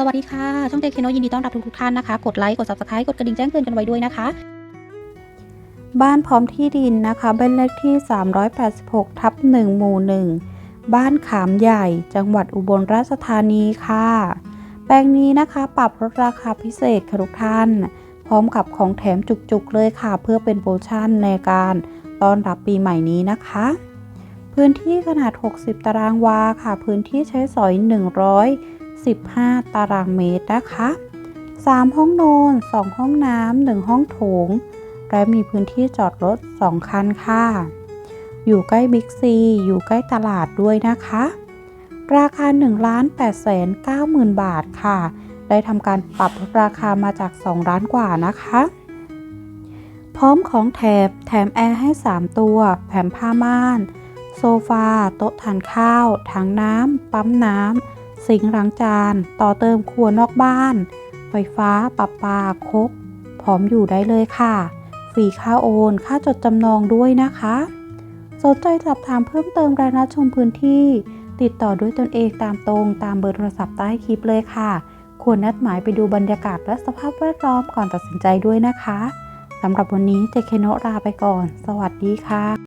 สวัสดีค่ะ ช่องเจคเคโนยินดีต้อนรับทุกๆท่านนะคะ กดไลค์ กด subscribe กดกระดิ่งแจ้งเตือนกันไว้ด้วยนะคะ บ้านพร้อมที่ดินนะคะบ้านเลขที่ 386 ทับ1หมู่ 1 บ้านขามใหญ่ จังหวัดอุบลราชธานีค่ะ แปลงนี้นะคะปรับลดราคาพิเศษค่ะทุกท่าน พร้อมกับของแถมจุกๆเลยค่ะ เพื่อเป็นโปรโมชั่นในการต้อนรับปีใหม่นี้นะคะ พื้นที่ขนาด 60 ตารางวาค่ะ พื้นที่ใช้สอย 100 15 ตารางเมตรนะคะ 3 ห้องนอน 2 ห้องน้ำ 1 ห้องโถง และมีพื้นที่จอดรถ 2 คันค่ะ อยู่ใกล้บิ๊กซี อยู่ใกล้ตลาดด้วยนะคะ ราคา1 8 9 0 0 0 0บาทค่ะ ได้ทำการปรับราคามาจาก 2 ล้านกว่านะคะ พร้อมของแถมแถมแอร์ให้ 3 ตัวแผ่นผ้าม่าน โซฟา โต๊ะทานข้าว ถังน้ำ ปั๊มน้ำ สิงค์ล้างจาน ต่อเติมครัวนอกบ้าน ไฟฟ้าปรับปาครบพร้อมอยู่ได้เลยค่ะ ฟรีค่าโอน ค่าจดจำนองด้วยนะคะ สนใจสอบถามเพิ่มเติมรายละชมพื้นที่ ติดต่อด้วยตนเองตามตรงตามเบอร์โทรศัพท์ใต้คลิปเลยค่ะ ควรนัดหมายไปดูบรรยากาศและสภาพแวดล้อมก่อนตัดสินใจด้วยนะคะสำหรับวันนี้เจเคโนะลาไปก่อน สวัสดีค่ะ